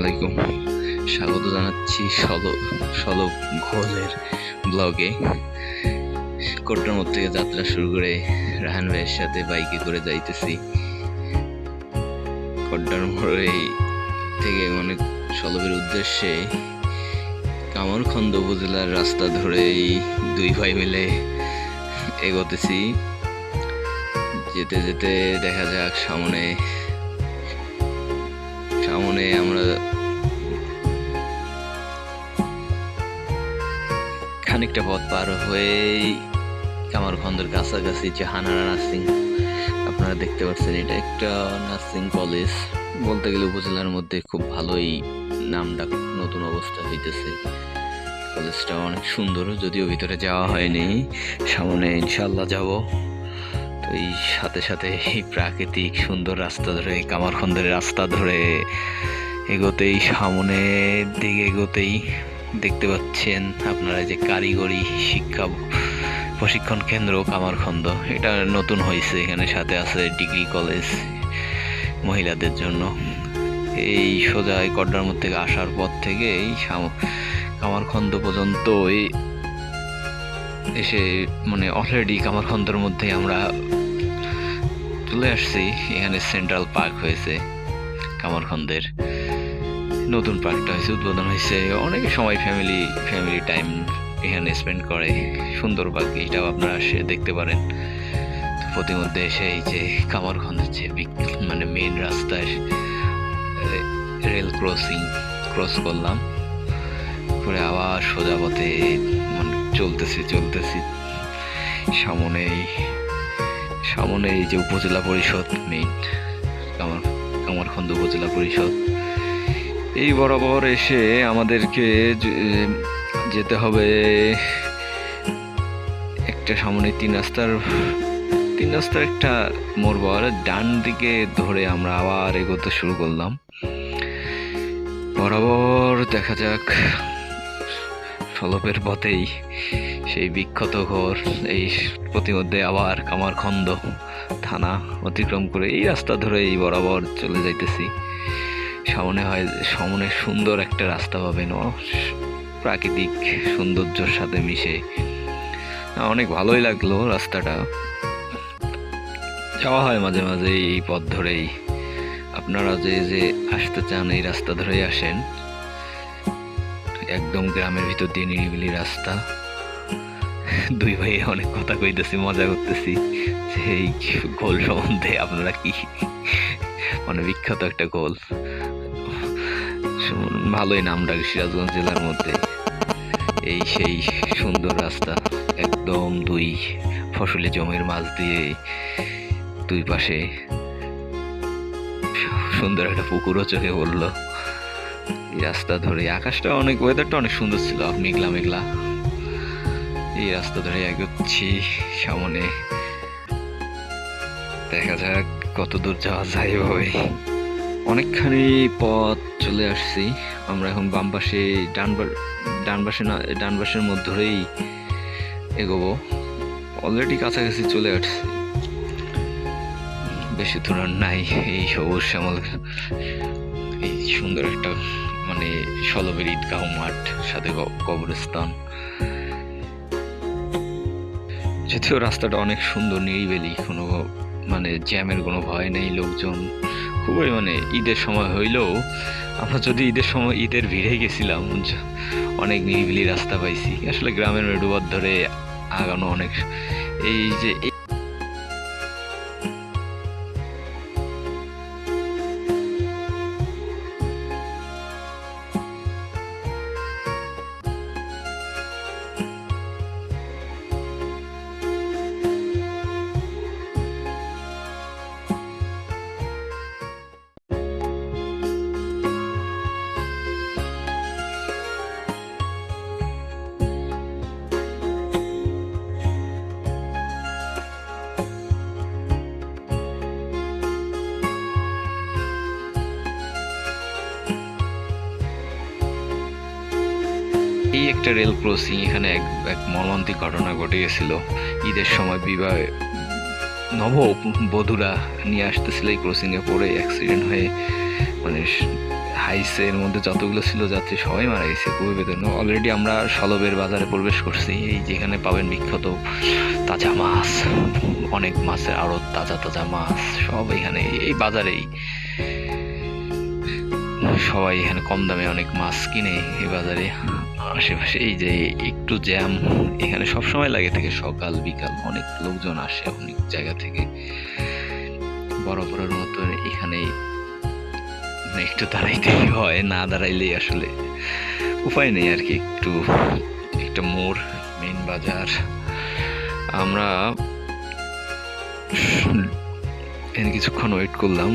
আলাইকুম। স্বাগত জানাচ্ছি সলব সলব ঘোলের ব্লগে কোট্টার থেকে যাত্রা শুরু করে রাহান ভাইয়ের সাথে বাইকে করে যাইতেছি। কড্ডার মোড়ে থেকে মানে সলবের উদ্দেশ্যে কামরখন্দ উপজেলার রাস্তা ধরেই দুই ভাই মিলে এগোতেছি। যেতে যেতে দেখা যাক সামনে সামনে আমরা খানিকটা পথ পার হয়েই কামারখন্দের কাছাকাছি যে হানারা নার্সিং, আপনারা দেখতে পাচ্ছেন এটা একটা নার্সিং কলেজ। বলতে গেলে উপজেলার মধ্যে খুব ভালোই নাম ডাক নতুন অবস্থা হইতেছে। কলেজটা অনেক সুন্দর, যদিও ভিতরে যাওয়া হয়নি। সামনে ইনশাল্লাহ যাব। তো এই সাথে সাথে এই প্রাকৃতিক সুন্দর রাস্তা ধরে, কামারখন্দের রাস্তা ধরে এগোতেই, সামনের দিকে এগোতেই দেখতে পাচ্ছেন আপনারা যে কারিগরি শিক্ষা প্রশিক্ষণ কেন্দ্র কামারখন্দ। এটা নতুন হয়েছে, এখানে সাথে আছে ডিগ্রি কলেজ মহিলাদের জন্য। এই সোজা এই কড্ডার মধ্যে থেকে আসার পর থেকে এই কামারখন্দ পর্যন্ত এই এসে মানে অলরেডি কামারখন্দর মধ্যে আমরা চলে আসছি। এখানে সেন্ট্রাল পার্ক হয়েছে কামারখন্দের। নতুন পার্কটা হয়েছে, উদ্বোধন হয়েছে। অনেক সময় ফ্যামিলি ফ্যামিলি টাইম এখানে স্পেন্ড করে। সুন্দর পার্ক এটাও আপনারা এসে দেখতে পারেন। প্রতিমধ্যে এসে এই যে কামারখন্দের যে মানে মেন রাস্তায় রেল ক্রসিং ক্রস করলাম। করে আবার সোজা পথে মানে চলতেছি চলতেছি। সামনে সামনে এই যে উপজেলা পরিষদ মেইন কামার কামারখন্দ উপজেলা পরিষদ। এই বরাবর এসে আমাদেরকে যেতে হবে একটা সামনে তিন রাস্তার তিন রাস্তার একটা মোড় ডান দিকে ধরে আমরা আবার এগোতে শুরু করলাম। বরাবর দেখা যাক, সলপের পথেই সেই বিখ্যাত ঘর, এই প্রতিমধ্যে আবার কামারখন্দ থানা অতিক্রম করে এই রাস্তা ধরে এই বরাবর চলে যাইতেছি। সামনে হয় সামনে সুন্দর একটা রাস্তা পাবেন প্রাকৃতিক সৌন্দর্যর সাথে মিশে। অনেক ভালোই লাগল রাস্তাটা। যাওয়া হয় মাঝে মাঝে এই পথ ধরেই। আপনারা যে যে আসতে চান এই রাস্তা ধরেই আসেন। একদম গ্রামের ভিতর দিয়ে নিরিবিলি রাস্তা। দুই ভাই অনেক কথা কইতেছি, মজা করতেছি। যে এই গোল সম্বন্ধে আপনারা কি? মানে বিখ্যাত একটা গোল। ভালোই নাম ডাকে সিরাজগঞ্জ জেলার মধ্যে। এই সেই সুন্দর রাস্তা, একদম দুই ফসলি জমির মাঝ দিয়ে দুই পাশে সুন্দর একটা পুকুরও চোখে পড়ল। রাস্তা ধরে আকাশটা অনেক ওয়েদারটা অনেক সুন্দর ছিল মেঘলা মেঘলা। এই রাস্তা ধরে এগোচ্ছি সামনে। দেখা যাক কত দূর যাওয়া যায় এভাবে অনেকখানি পথ চলে আসছি। আমরা এখন বাম পাশে ডান না ডান পাশের মধ্যে ধরেই এগোবো। অলরেডি কাছাকাছি চলে আসছি। বেশি দূর নাই, এই সবুজ শ্যামল এই সুন্দর একটা মানে সলবের ঈদগাহ মাঠ, সাথে কবরস্থান। যদিও রাস্তাটা অনেক সুন্দর, নিরিবেলি, কোনো মানে জ্যামের কোনো ভয় নেই, লোকজন খুবই মানে ঈদের সময় হইলেও আমরা যদি ঈদের সময় ঈদের ভিড়ে গেছিলাম, অনেক নিরিবিলি রাস্তা পাইছি। আসলে গ্রামের মেডুবাদ ধরে আগানো অনেক এই যে একটা রেল ক্রসিং এখানে এক এক মর্মান্তিক ঘটনা ঘটে ঈদের সময় বিবাহ, নব বধূরা নিয়ে আসতেছিল এই ক্রসিংয়ে পড়ে। অ্যাক্সিডেন্ট হয়ে মানে হাইসের মধ্যে যতগুলো ছিল যাত্রী সবাই মারা গেছে, খুবই বেদনা অলরেডি আমরা সলবের বাজারে প্রবেশ করছি, এই যেখানে পাবেন বিখ্যাত তাজা মাছ, অনেক মাছের আরও তাজা তাজা মাছ, সব এখানে। এই বাজারেই সবাই এখানে কম দামে অনেক মাছ কিনে এই বাজারে। আশেপাশে এই যে একটু জ্যাম এখানে সব সময় লাগে থাকে সকাল, বিকাল অনেক লোকজন আসে অনেক জায়গা থেকে। বরাবরের মতো এখানে মানে একটু দাঁড়াইতেই হয়, না দাঁড়াইলেই আসলে উপায় নেই আর কি একটু, একটা মোড় মেন বাজার। আমরা এখানে কিছুক্ষণ ওয়েট করলাম,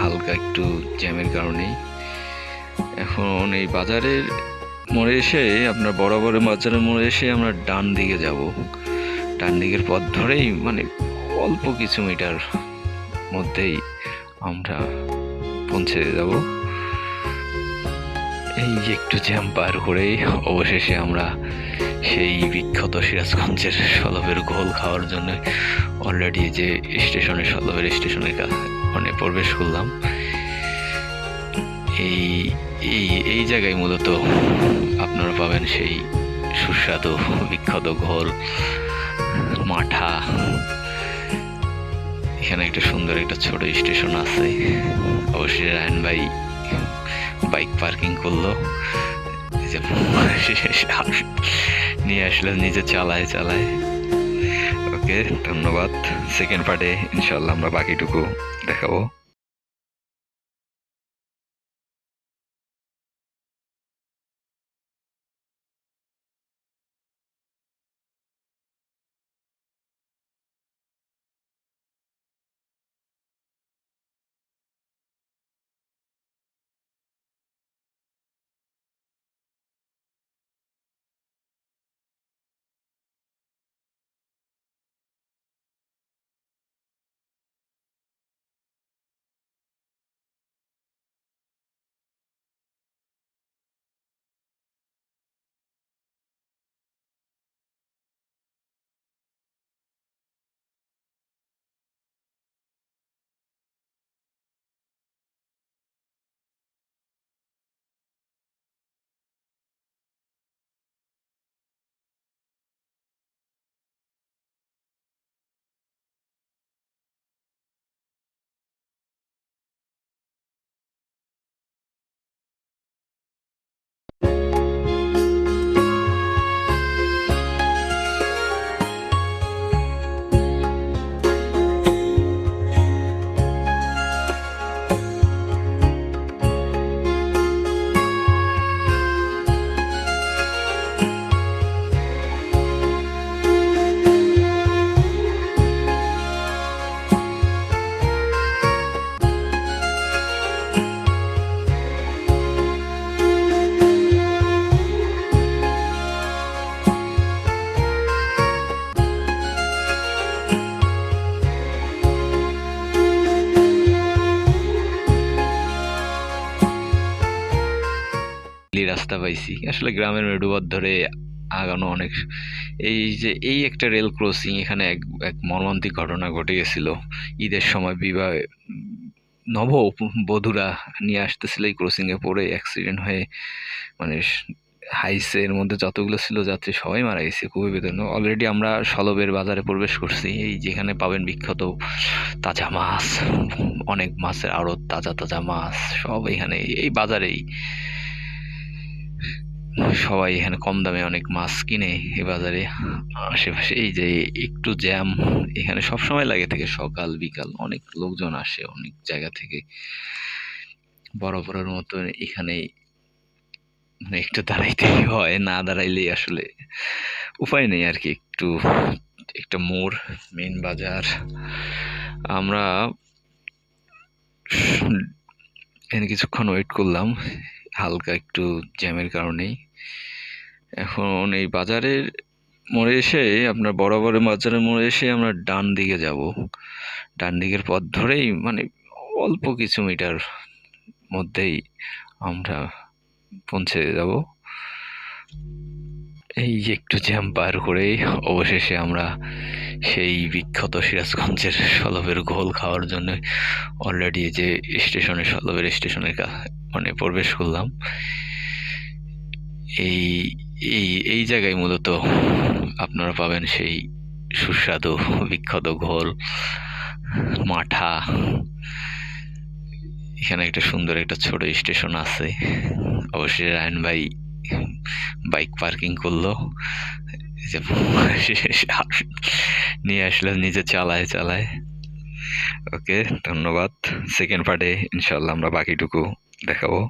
হালকা একটু জ্যামের কারণেই। এখন এই বাজারের মোড়ে এসে আপনার বরাবরের বাজারের মোড়ে এসে আমরা ডান দিকে যাব। ডান দিকের পথ ধরেই মানে অল্প কিছু মিটার মধ্যেই আমরা পৌঁছে যাব। এই একটু জ্যাম পার করেই অবশেষে আমরা সেই বিখ্যাত সিরাজগঞ্জের সলবের গোল খাওয়ার জন্য অলরেডি যে স্টেশনে সলবের স্টেশনের মানে প্রবেশ করলাম। এই এই এই জায়গায় মূলত আপনারা পাবেন সেই সুস্বাদু, বিখ্যাত ঘোল, মাঠা। এখানে একটা সুন্দর একটা ছোট স্টেশন আছে। অবশ্যই রায়ন ভাই বাইক পার্কিং করল। নিয়ে আসলে নিজে চালায় চালায়। ওকে, ধন্যবাদ। সেকেন্ড পার্টে ইনশাল্লাহ আমরা বাকিটুকু দেখাবো। লি রাস্তা পাইছি। আসলে গ্রামের মেরুপথ ধরে আগানো অনেক এই যে, এই একটা রেল ক্রসিং এখানে এক এক মর্মান্তিক ঘটনা ঘটে গেছিল। ঈদের সময় বিবাহ, নব বধূরা নিয়ে আসতেছিল এই ক্রসিংয়ে পড়ে। অ্যাক্সিডেন্ট হয়ে মানে হাইসের মধ্যে যতগুলো ছিল যাত্রী, সবাই মারা গেছে। খুবই বেদনা। অলরেডি আমরা সলবের বাজারে প্রবেশ করছি। এই যেখানে পাবেন বিখ্যাত তাজা মাছ, অনেক মাছের আরও তাজা তাজা মাছ, সব এখানে। এই বাজারেই সবাই এখানে কম দামে অনেক মাছ কিনে এ বাজারে। আশেপাশে এই যে একটু জ্যাম, এখানে সব সময় লাগে থেকে সকাল, বিকাল। অনেক লোকজন আসে অনেক জায়গা থেকে। বরাবরের মতো এখানে মানে একটু দাঁড়াইতেই হয়, না দাঁড়াইলেই আসলে উপায় নেই আর কি একটু, একটা মোড় মেন বাজার। আমরা এখানে কিছুক্ষণ ওয়েট করলাম। হালকা একটু জ্যামের কারণেই। এখন এই বাজারের মোড়ে এসে আপনার বরাবরের বাজারের মোড়ে এসে আমরা ডান দিকে যাব। ডান দিকের পথ ধরেই মানে অল্প কিছু মিটার মধ্যেই আমরা পৌঁছে যাব। এই একটু জ্যাম পার করেই অবশেষে আমরা সেই বিখ্যাত সিরাজগঞ্জের সলবের ঘোল খাওয়ার জন্য অলরেডি যে স্টেশনে সলবের স্টেশনের মানে প্রবেশ করলাম। এই এই এই জায়গায় মূলত আপনারা পাবেন সেই সুস্বাদু, বিখ্যাত ঘোল, মাঠা। এখানে একটা সুন্দর একটা ছোট স্টেশন আছে। অবশ্যই রায়ন ভাই বাইক পার্কিং করল। যে নিয়ে আসলে নিজে চালায় চালায়। ওকে, ধন্যবাদ। সেকেন্ড পার্টে ইনশাল্লাহ আমরা বাকিটুকু দেখাবো।